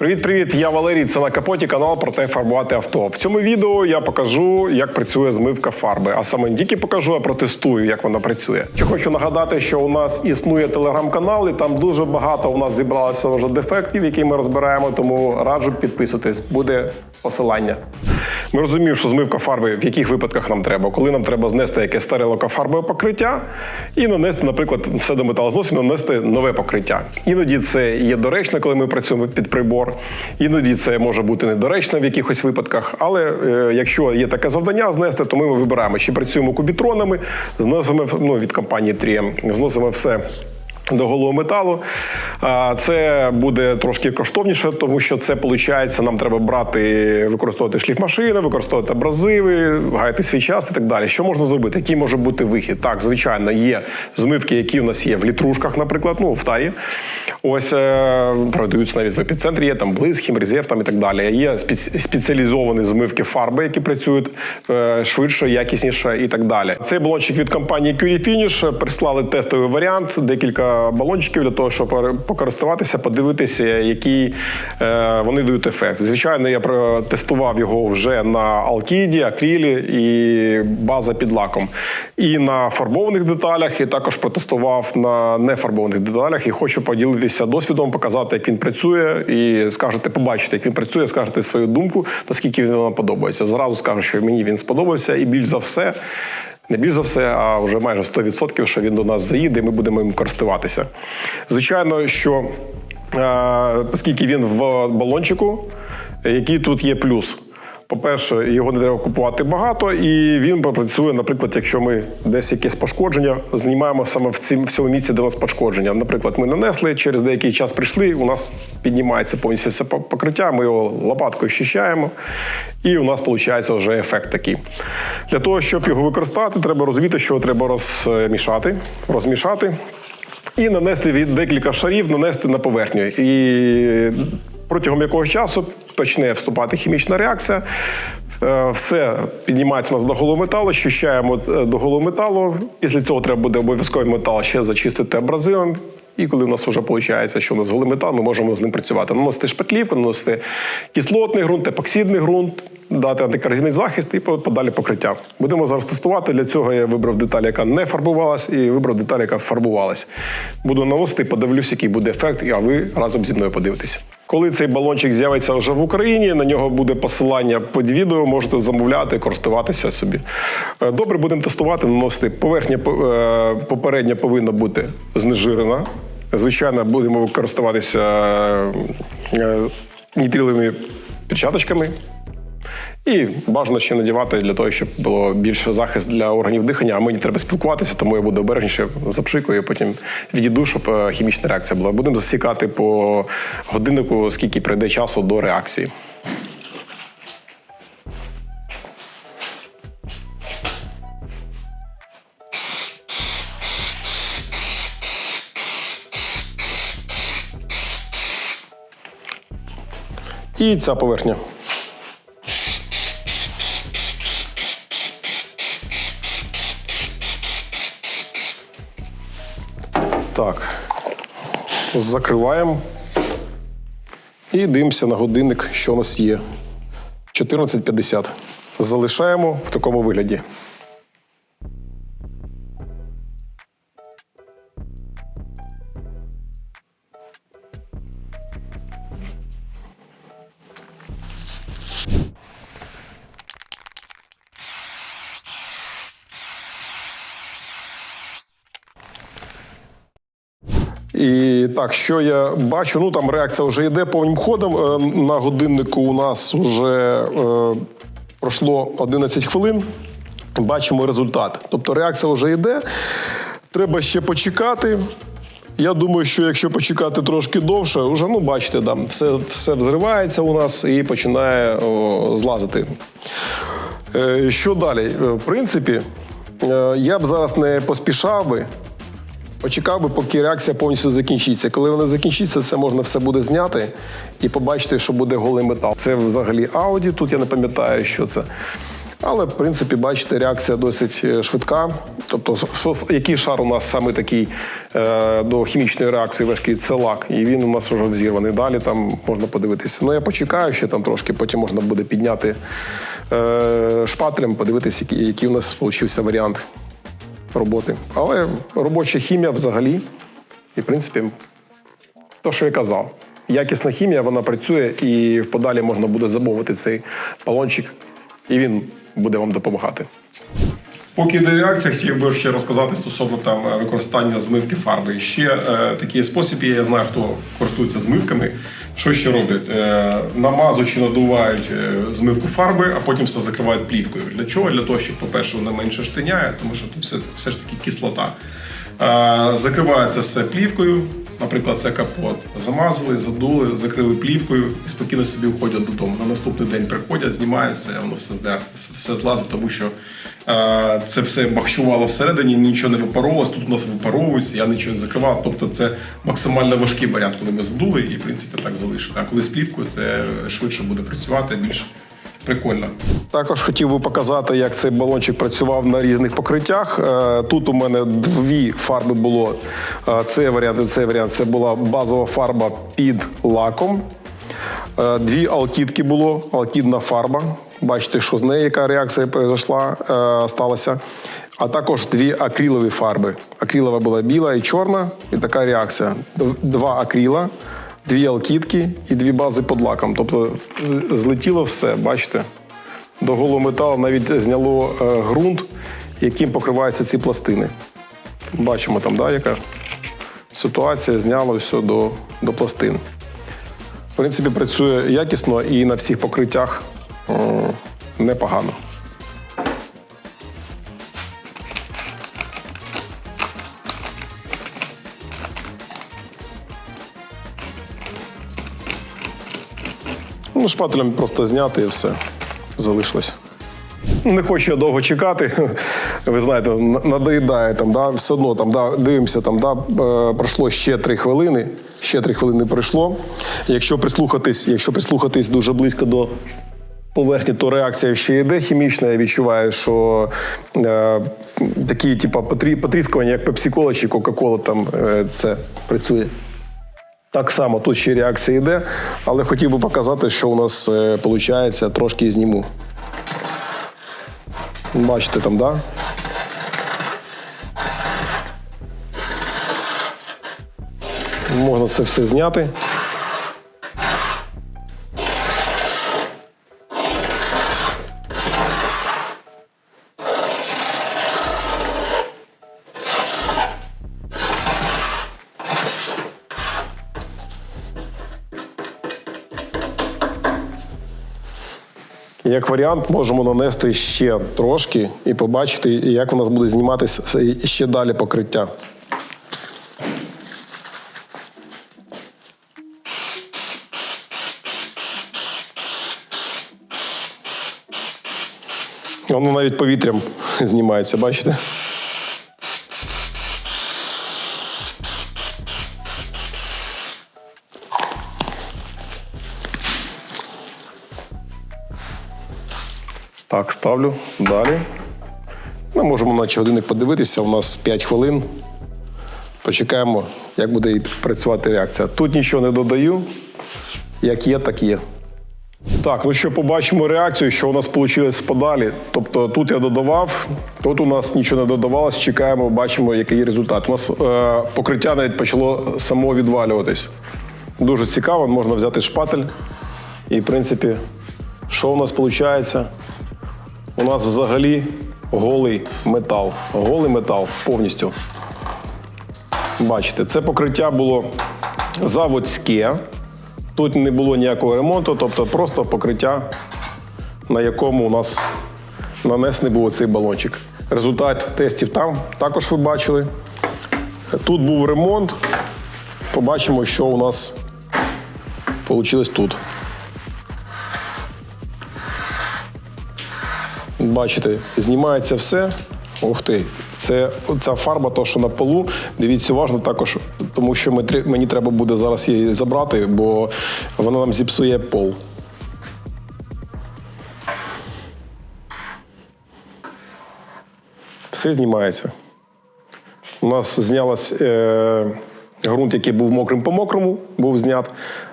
Привіт-привіт! Я Валерій. Це на капоті канал про те фарбувати авто. В цьому відео я покажу, як працює змивка фарби. А саме не тільки покажу, а протестую, як вона працює. Ще хочу нагадати, що у нас існує телеграм-канал, і там дуже багато у нас зібралося вже дефектів, які ми розбираємо. Тому раджу підписуватись. Буде посилання. Ми розуміємо, що змивка фарби в яких випадках нам треба, коли нам треба знести якесь старе лакофарбове покриття і нанести, наприклад, все до металозносів, нанести нове покриття. Іноді це є доречно, коли ми працюємо під прибор. Іноді це може бути недоречно в якихось випадках. Але е, якщо є таке завдання знести, то ми вибираємо, чи працюємо кубітронами, зносимо ну, від компанії 3M, зносимо все. До голого металу. Це буде трошки коштовніше, тому що це виходить, нам треба брати, використовувати шліфмашини, використовувати абразиви, гаяти свій час і так далі. Що можна зробити? Який може бути вихід? Так, звичайно, є змивки, які у нас є в літрушках, наприклад, ну в тарі. Ось е, продаються навіть в епіцентрі, є там близ, хімрезерв там і так далі. Є спеціалізовані змивки фарби, які працюють е, швидше, якісніше і так далі. Цей балончик від компанії Curie Finish прислали тестовий варіант, декілька балончиків для того, щоб покористуватися, подивитися, який е, вони дають ефект. Звичайно, я протестував його вже на алкіді, акрілі і база під лаком. І на фарбованих деталях, і також протестував на нефарбованих деталях. І хочу поділитися досвідом, показати, як він працює, і скажете, побачите, як він працює, скажете свою думку, наскільки він вам подобається. Зразу скажу, що мені він сподобався, і більш за все. Не більш за все, а вже майже 100%, що він до нас заїде, і ми будемо їм користуватися. Звичайно, що е, оскільки він в балончику, який тут є плюс. По-перше, його не треба купувати багато, і він попрацює, наприклад, якщо ми десь якесь пошкодження знімаємо саме в цім- в цьому місці, де у нас пошкодження. Наприклад, ми нанесли, через деякий час прийшли, у нас піднімається повністю все покриття, ми його лопаткою щищаємо, і у нас виходить вже ефект такий. Для того, щоб його використати, треба розуміти, що треба розмішати, розмішати і нанести від декілька шарів, нанести на поверхню. І протягом якогось часу почне вступати хімічна реакція. Е, Все піднімається у нас до голого металу, щищаємо е, до голого металу. Після цього треба буде обов'язково метал ще зачистити абразивом. І коли у нас вже виходить, що у нас голий метал, ми можемо з ним працювати. Наносити шпаклівку, наносити кислотний ґрунт, епоксидний ґрунт, дати антикорозійний захист і подалі покриття. Будемо зараз тестувати. Для цього я вибрав деталь, яка не фарбувалась, і вибрав деталь, яка фарбувалась. Буду наносити, подивлюсь, який буде ефект, а ви разом зі мною подивитесь. Коли цей балончик з'явиться вже в Україні, на нього буде посилання під відео, можете замовляти, користуватися собі. Е, Добре, будемо тестувати, наносити. Поверхня е, попередня повинна бути знежирена. Звичайно, будемо користуватися е, нітриловими перчаточками. І бажано ще надівати для того, щоб було більше захист для органів дихання. А мені треба спілкуватися, тому я буду обережніше запшикую, потім відійду, щоб е, хімічна реакція була. Будемо засікати по годиннику, скільки пройде часу до реакції. І ця поверхня. Так. Закриваємо. І дивимося на годинник, що у нас є. 14.50. Залишаємо в такому вигляді. І так, що я бачу, ну там реакція вже йде повним ходом. Е, На годиннику у нас вже е, пройшло 11 хвилин. Бачимо результат. Тобто реакція вже йде. Треба ще почекати. Я думаю, що якщо почекати трошки довше, вже ну бачите, там все, все взривається у нас і починає о, злазити. Е, Що далі? В принципі, е, я б зараз не поспішав би. Почекав би, поки реакція повністю закінчиться. Коли вона закінчиться, це можна все буде зняти і побачити, що буде голий метал. Це взагалі Audi, тут я не пам'ятаю, що це. Але, в принципі, бачите, реакція досить е, швидка. Тобто, що, який шар у нас саме такий е, до хімічної реакції важкий, це лак. І він у нас вже взірваний. Далі там можна подивитися. Ну, я почекаю ще там трошки, потім можна буде підняти е, шпателем, подивитися, який, який у нас вийшов варіант роботи. Але робоча хімія взагалі, і в принципі, то, що я казав. Якісна хімія, вона працює, і в подалі можна буде замовити цей балончик, і він буде вам допомагати. Поки йде реакція, хотів би ще розказати стосовно там е, використання змивки фарби. Ще е, такий спосіб є, я знаю, хто користується змивками. Що ще роблять? Е, намазують чи надувають е, змивку фарби, а потім все закривають плівкою. Для чого? Для того, щоб, по-перше, вона менше штиняє, тому що тут все, все ж таки кислота. Е, закривається все плівкою. Наприклад, це капот. Замазали, задули, закрили плівкою і спокійно собі входять додому. На наступний день приходять, знімаються, воно все здер, все злазить, тому що е, це все бахчувало всередині, нічого не випаровувалось. Тут у нас випаровується, я нічого не закривав. Тобто це максимально важкий варіант, коли ми задули і в принципі так залишили. А коли з плівкою, це швидше буде працювати, більш прикольно. Також хотів би показати, як цей балончик працював на різних покриттях. Е, Тут у мене дві фарби було. Е, Цей варіант і цей варіант це була базова фарба під лаком. Е, Дві алкідки було, алкідна фарба. Бачите, що з нею яка реакція произошла, сталася. А також дві акрилові фарби. Акрилова була біла і чорна, і така реакція. Два акрила, дві алкідки і дві бази під лаком. Тобто е, злетіло все, бачите? До голого металу навіть зняло е, ґрунт, яким покриваються ці пластини. Бачимо там, да, яка ситуація, зняло все до, до пластин. В принципі, працює якісно і на всіх покриттях е, непогано. Ну, шпателем просто зняти і все. Залишилось. Ну, Не хочу я довго чекати. Ви знаєте, надоїдає там, да? все одно там, да, дивимося, там, да, е, пройшло ще три хвилини. Ще три хвилини пройшло. Якщо прислухатись, якщо прислухатись дуже близько до поверхні, то реакція ще йде хімічна. Я відчуваю, що е, такі, типу, потрі, потріскування, як пепсикола чи Кока-Кола, там е, це працює. Так само тут ще реакція йде, але хотів би показати, що у нас виходить, трошки зніму. Бачите там, да? Можна це все зняти. Як варіант, можемо нанести ще трошки і побачити, як у нас буде зніматися ще далі покриття. Воно навіть повітрям знімається, бачите? Так, ставлю далі. Ми можемо наче годинник подивитися. У нас 5 хвилин. Почекаємо, як буде працювати реакція. Тут нічого не додаю. Як є, так є. Так, ну що, побачимо реакцію, що у нас вийшло подалі. Тобто тут я додавав, тут у нас нічого не додавалось, чекаємо, бачимо, який результат. У нас е, покриття навіть почало само відвалюватись. Дуже цікаво, можна взяти шпатель. І, в принципі, що у нас виходить? У нас взагалі голий метал. Голий метал повністю. Бачите, це покриття було заводське. Тут не було ніякого ремонту, тобто просто покриття, на якому у нас нанесений був цей балончик. Результат тестів там також ви бачили. Тут був ремонт. Побачимо, що у нас вийшло тут. Бачите, знімається все. Ух ти, це ця фарба, то, що на полу. Дивіться уважно також, тому що ми, мені треба буде зараз її забрати, бо вона нам зіпсує пол. все знімається. У нас знялась е, ґрунт, який був мокрим по мокрому, був знят.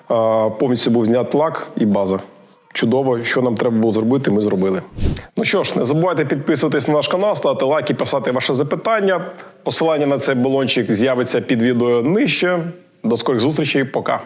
А, повністю був знят лак і база. Чудово, що нам треба було зробити, ми зробили. Ну що ж, не забувайте підписуватись на наш канал, ставити лайки, писати ваші запитання. Посилання на цей балончик з'явиться під відео нижче. До скорих зустрічей, пока.